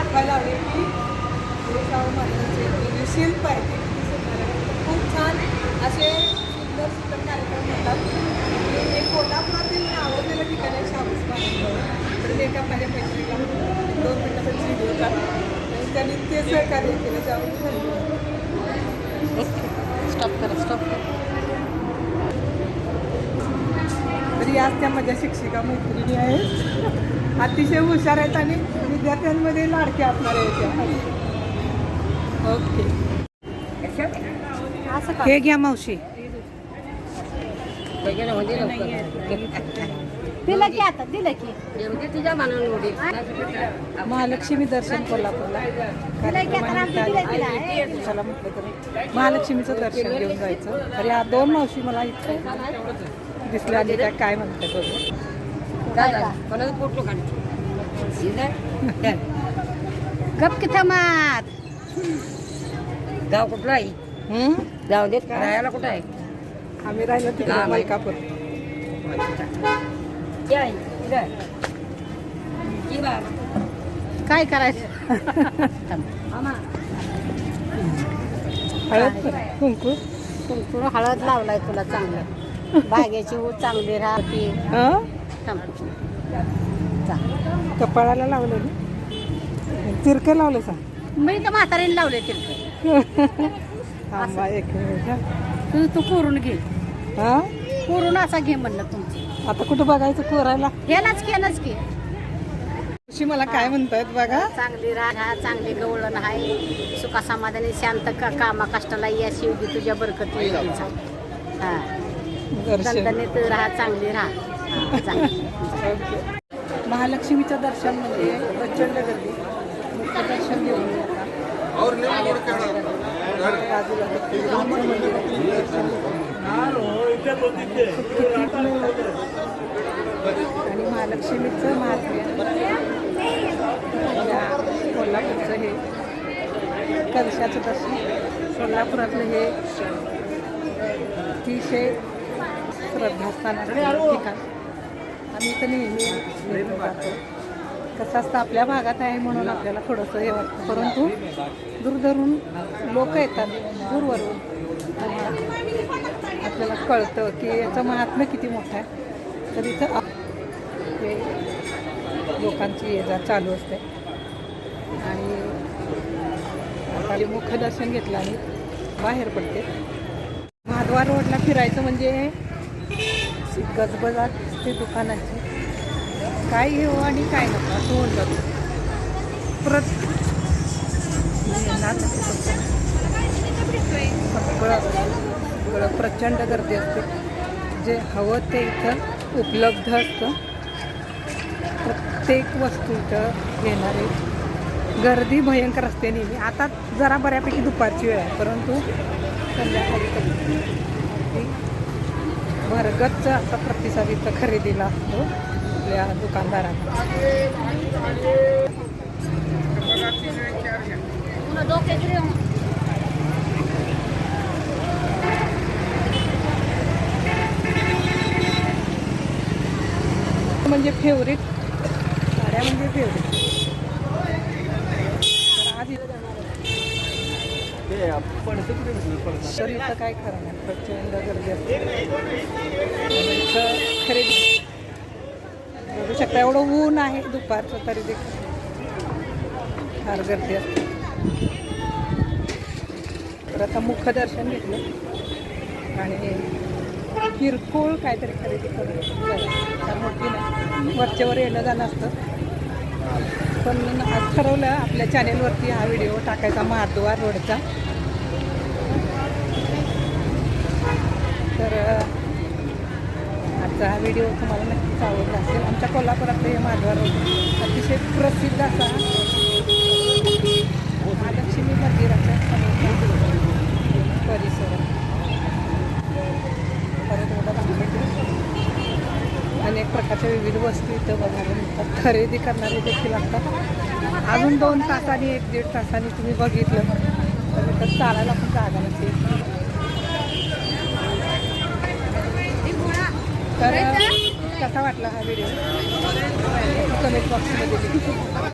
दाखवायला आवडेल की हे शाहू महाराजांचे शिल्प आहे. खूप छान असे सुंदर सुंदर कार्यक्रम होतात. हे कोल्हापुरातील आवडलेलं ठिकाण आहे शाहू महाराज तर ते एका माझ्या मैत्रीला दोन मिनटाचा झीड आणि त्यांनी ते सहकार्य केलं त्यामुळे स्टॉप करा स्टॉप करा. तरी आज त्या माझ्या शिक्षिका मैत्रिणी आहेत. अतिशय हुशार आहेत आणि विद्यार्थ्यांमध्ये लाडक्या असणार आहेत ओके. हे घ्या मावशी. दिलं की आता दिलं की. तुझ्या मनाने महालक्ष्मी दर्शन कोल्हापूरला. चला म्हटलं तर महालक्ष्मीचं दर्शन घेऊन जायचं. तर या दोन मावशी मला इथं दिसल्या आणि त्या काय म्हणतात बघू. कोणाचं काढतो गप किथं मार गाव कुठला आहे? हं? गाव देत राहायला कुठं आहे? आम्ही राहिलो तिकडे. मलकापूर. आहे, आहे. काय करायचं? मामा. हळद कुंकू? कुंकुम हळद लावलाय तुला चांगलं. बागेची ऊस चांगली राहते. हं? कपाळाला लावलं ना? तिरकं लावलं सांग. मी तर म्हातारीने लावले तिरकं. एक मिनिट हं. तू तू कोरून घे. हा? कोरून असा घे म्हणलं तुमची. आता कुठं बघायचं कोरायला? की हेलाच की. अशी मला काय म्हणतायत बघा. चांगली राहा चांगली गवळण आहे सुखा समाधानी शांत का कामा कष्टाला येऊ दे तुझ्या बरकती. हा. राहा चांगली राहा. महालक्ष्मीचं दर्शन म्हणजे प्रचंड गर्दी. मुख्य दर्शन घेऊन मंदिर आणि महालक्ष्मीचं महात्म्य या कोल्हापूरचं हे कलशाचं दर्शन. सोलापुरातलं हे अतिशय श्रद्धास्थान ठिकाण. तर नेहमी येतो जातो कसं असतं आपल्या भागात आहे म्हणून आपल्याला थोडंसं हे वाटतं. परंतु दूरधरून लोक येतात दूरवरून. आणि आपल्याला कळतं की याचं महात्म्य किती मोठं आहे. तर इथं आप- हे लोकांची ये जा चालू असते. आणि आता मुखदर्शन घेतलं आणि बाहेर पडते. महाद्वार रोडला फिरायचं म्हणजे गजबजात ते दुकानाची काय घेऊ हो आणि काय नको असं होऊन जातं परत सगळं सगळं प्रचंड गर्दी असते. जे हवं ते इथं उपलब्ध असतं. प्रत्येक वस्तू इथं घेणारे गर्दी भयंकर असते नेहमी. आता जरा बऱ्यापैकी दुपारची वेळ आहे परंतु संध्याकाळी कधी अगदी असा प्रतिसाद इथं खरेदीला असतो. आपल्या दुकानदारांना. म्हणजे फेवरेट साड्या म्हणजे फेवरेट आज इथं तर इथं काय खरं नाही प्रचंड गर्दी असते. खरेदी शकता. एवढं ऊन आहे दुपारचं तरी देखील. फार गर्दी असते. तर आता मुखदर्शन घेतलं. आणि किरकोळ काहीतरी खरेदी करून मोठी नाही. वरच्यावर येणं जाणं असतं. पण आज ठरवलं आपल्या चॅनेलवरती हा व्हिडिओ टाकायचा महाद्वार रोडचा. तर अ, हा व्हिडिओ तुम्हाला नक्कीच आवडला असेल. आमच्या कोल्हापुरातलं हे माझ्यावर अतिशय प्रसिद्ध असा महालक्ष्मी मंदिर परिसर परत अनेक प्रकारच्या विविध वस्तू इथं बघायला मिळतात. खरेदी करणारे देखील असतात. अजून दोन तासांनी एक दीड तासांनी तुम्ही बघितलं तर चालायला पण जागा नसेल. तर कसा वाटला हा व्हिडिओ कमेंट बॉक्समध्ये